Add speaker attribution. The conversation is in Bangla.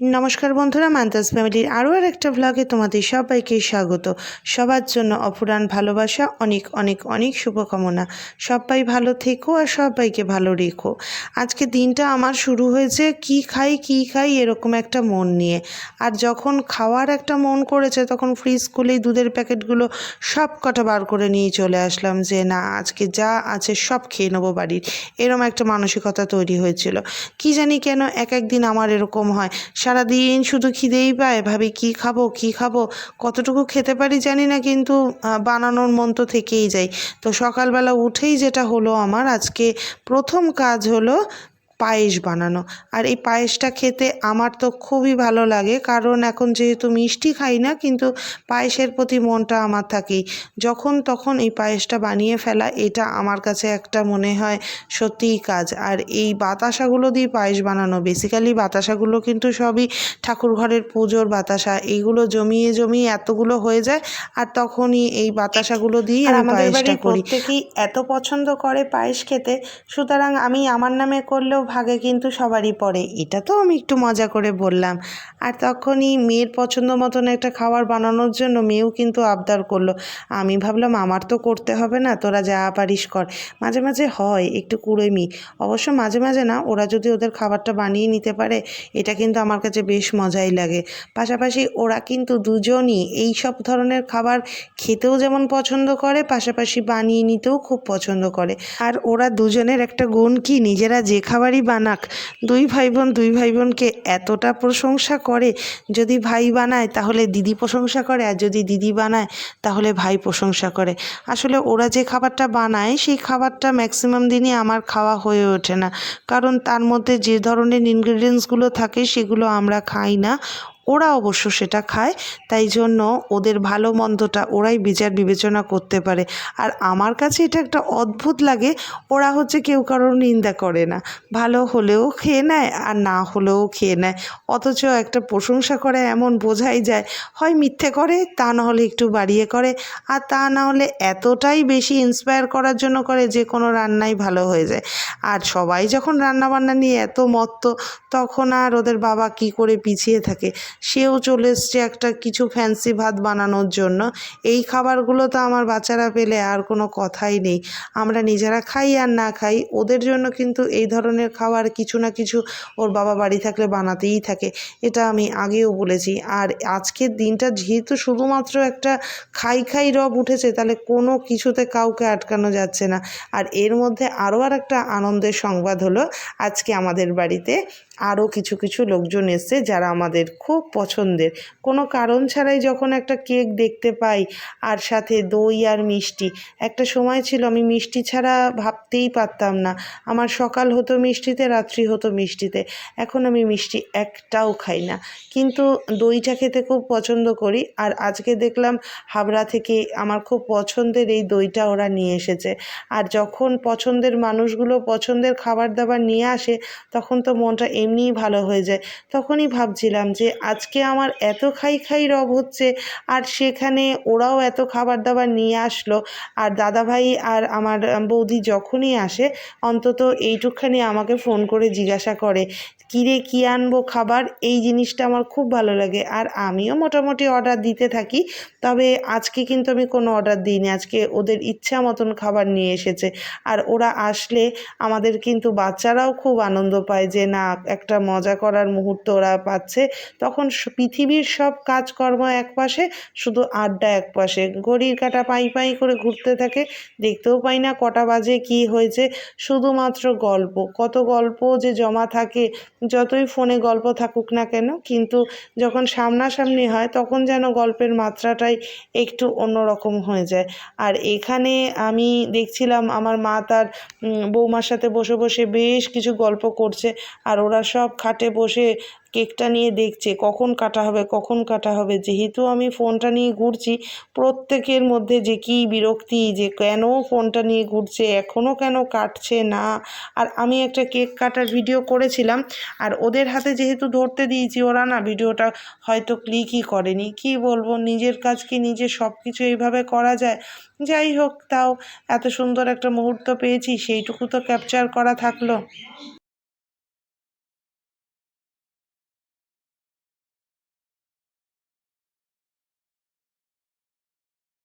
Speaker 1: নমস্কার বন্ধুরা মান্তাস ফ্যামিলির আরও আর একটা ভ্লগে তোমাদের সবাইকে স্বাগত। সবার জন্য অপুরাণ ভালোবাসা, অনেক অনেক অনেক শুভকামনা। সবাই ভালো থেকো আর সবাইকে ভালো রেখো। আজকে দিনটা আমার শুরু হয়েছে কি খাই কি খাই এরকম একটা মন নিয়ে। আর যখন খাওয়ার একটা মন করেছে, তখন ফ্রিজ খুলেই দুধের প্যাকেটগুলো সব কটা বার করে নিয়ে চলে আসলাম যে, না, আজকে যা আছে সব খেয়ে নেব বাড়ির। এরম একটা মানসিকতা তৈরি হয়েছিল। কি জানি কেন এক একদিন আমার এরকম হয়। সারাদিন শুধু খিদেই পায়, ভাবি কি খাব কি খাব, কতটুকু খেতে পারি জানি না, কিন্তু বানানোর মন তো থেকেই যায়। তো সকালবেলা উঠেই যেটা হলো আমার, আজকে প্রথম কাজ হলো পায়েস বানানো। আর এই পায়েসটা খেতে আমার তো খুবই ভালো লাগে কারণ এখন যেহেতু মিষ্টি খাই না কিন্তু পায়েসের প্রতি মনটা আমার থাকেই। যখন তখন এই পায়েসটা বানিয়ে ফেলা এটা আমার কাছে একটা মনে হয় সত্যিই কাজ। আর এই বাতাসাগুলো দিয়ে পায়েস বানানো বেসিক্যালি বাতাসাগুলো কিন্তু সবই ঠাকুর ঘরের পুজোর বাতাসা এইগুলো জমিয়ে জমিয়ে এতগুলো হয়ে যায় আর তখনই এই বাতাসাগুলো দিয়েই
Speaker 2: আর
Speaker 1: আমি পায়েসটা করি।
Speaker 2: প্রত্যেকেই এত পছন্দ করে পায়েস খেতে সুতরাং আমি আমার নামে করলেও ভাগে কিন্তু সবারই পড়ে।
Speaker 1: এটা তো আমি একটু মজা করে বললাম। আর তখনই মেয়ের পছন্দ মতন একটা খাবার বানানোর জন্য মেয়েও কিন্তু আবদার করল। আমি ভাবলাম, আমার তো করতে হবে না, তোরা যা পারিস কর। মাঝে মাঝে হয়, একটু কুড়েমি। অবশ্য মাঝে মাঝে না, ওরা যদি ওদের খাবারটা বানিয়ে নিতে পারে, এটা কিন্তু আমার কাছে বেশ মজাই লাগে। পাশাপাশি ওরা কিন্তু দুজনই এই সব ধরনের খাবার খেতেও যেমন পছন্দ করে, পাশাপাশি বানিয়ে নিতেও খুব পছন্দ করে। আর ওরা দুজনের একটা গুণ কি, নিজেরা যে খাবারই বানাক। দুই ভাই বোন দুই ভাই বোনকে এতটা প্রশংসা করে, যদি ভাই বানায় তাহলে দিদি প্রশংসা করে, আর যদি দিদি বানায় তাহলে ভাই প্রশংসা করে। আসলে ওরা যে খাবারটা বানায়, সেই খাবারটা ম্যাক্সিমাম দিনই আমার খাওয়া হয়ে ওঠে না। কারণ তার মধ্যে যে ধরনের ইনগ্রিডিয়েন্টসগুলো থাকে, সেগুলো আমরা খাই না। ওরা অবশ্য সেটা খায়, তাই জন্য ওদের ভালো মন্দটা ওরাই বিচার বিবেচনা করতে পারে। আর আমার কাছে এটা একটা অদ্ভুত লাগে, ওরা হচ্ছে কেউ কারোর নিন্দা করে না। ভালো হলেও খেয়ে নেয়, আর না হলেও খেয়ে নেয়। অথচ একটা প্রশংসা করে এমন বোঝাই যায়, হয় মিথ্যে করে, তা না হলে একটু বাড়িয়ে করে, আর তা না হলে এতটাই বেশি ইন্সপায়ার করার জন্য করে যে কোনো রান্নাই ভালো হয়ে যায়। আর সবাই যখন রান্নাবান্না নিয়ে এত মত্ত, তখন আর ওদের বাবা কি করে পিছিয়ে থাকে? সেও চলে এসছে একটা কিছু ফ্যান্সি ভাত বানানোর জন্য। এই খাবারগুলো তো আমার বাচ্চারা পেলে আর কোনো কথাই নেই। আমরা নিজেরা খাই আর না খাই, ওদের জন্য কিন্তু এই ধরনের খাবার কিছু না কিছু ওর বাবা বাড়ি থাকলে বানাতেই থাকে, এটা আমি আগেও বলেছি। আর আজকের দিনটা যেহেতু শুধুমাত্র একটা খাই খাই রব উঠেছে, তাহলে কোনো কিছুতে কাউকে আটকানো যাচ্ছে না। আর এর মধ্যে আরও আর একটা আনন্দের সংবাদ হলো, আজকে আমাদের বাড়িতে আরও কিছু কিছু লোকজন এসছে যারা আমাদের খুব পছন্দের। কোনো কারণ ছাড়াই যখন একটা কেক দেখতে পাই আর সাথে দই আর মিষ্টি, একটা সময় ছিল আমি মিষ্টি ছাড়া ভাবতেই পারতাম না। আমার সকাল হতো মিষ্টিতে, রাত্রি হতো মিষ্টিতে, এখন আমি মিষ্টি একটাও খাই না। কিন্তু দইটা খেতে খুব পছন্দ করি আর আজকে দেখলাম হাবড়া থেকে আমার খুব পছন্দের এই দইটা ওরা নিয়ে এসেছে। আর যখন পছন্দের মানুষগুলো পছন্দের খাবার দাবার নিয়ে আসে, তখন তো মনটা এমনিই ভালো হয়ে যায়। তখনই ভাবছিলাম যে, আজকে আমার এত খাই খাই রব হচ্ছে, আর সেখানে ওরাও এত খাবার দাবার নিয়ে আসলো, আর দাদাভাই আর আমার বৌদি যখনই আসে, অন্তত এইটুকখানি আমাকে ফোন করে জিজ্ঞাসা করে, কিরে, কী আনব খাবার? এই জিনিসটা আমার খুব ভালো লাগে। আর আমিও মোটামুটি অর্ডার দিতে থাকি, তবে আজকে কিন্তু আমি কোনো অর্ডার দিইনি। আজকে ওদের ইচ্ছা মতন খাবার নিয়ে এসেছে। আর ওরা আসলে আমাদের কিন্তু বাচ্চারাও খুব আনন্দ পায় যে, না একটা মজা করার মুহূর্ত ওরা পাচ্ছে। তখন পৃথিবীর সব কাজকর্ম এক পাশে, শুধু আড্ডা এক পাশে। ঘড়ির কাটা পাই পাই করে ঘুরতে থাকে, দেখতেও পাই না কটা বাজে, কি হয়েছে। শুধুমাত্র গল্প। কত গল্প যে জমা থাকে, যতই ফোনে গল্প থাকুক না কেন, কিন্তু যখন সামনাসামনি হয়, তখন যেন গল্পের মাত্রাটাই একটু অন্যরকম হয়ে যায়। আর এখানে আমি দেখছিলাম, আমার মা তার বৌমার সাথে বসে বসে বেশ কিছু গল্প করছে, আর ওরা সব খাটে বসে কেকটা নিয়ে দেখছে, কখন কাটা হবে, কখন কাটা হবে। যেহেতু আমি ফোনটা নিয়ে ঘুরছি, প্রত্যেকের মধ্যে যে কী বিরক্তি, যে কেন ফোনটা নিয়ে ঘুরছে এখনও কেন কাটছে না। আর আমি একটা কেক কাটার ভিডিও করেছিলাম, আর ওদের হাতে যেহেতু ধরতে দিয়েছি, ওরা না ভিডিওটা হয়তো ক্লিকই করেনি। কি বলব, নিজের কাজ কি নিজে সব কিছু এইভাবে করা যায়? যাই হোক, তাও এত সুন্দর একটা মুহূর্ত পেয়েছি, সেইটুকু তো ক্যাপচার করা থাকল।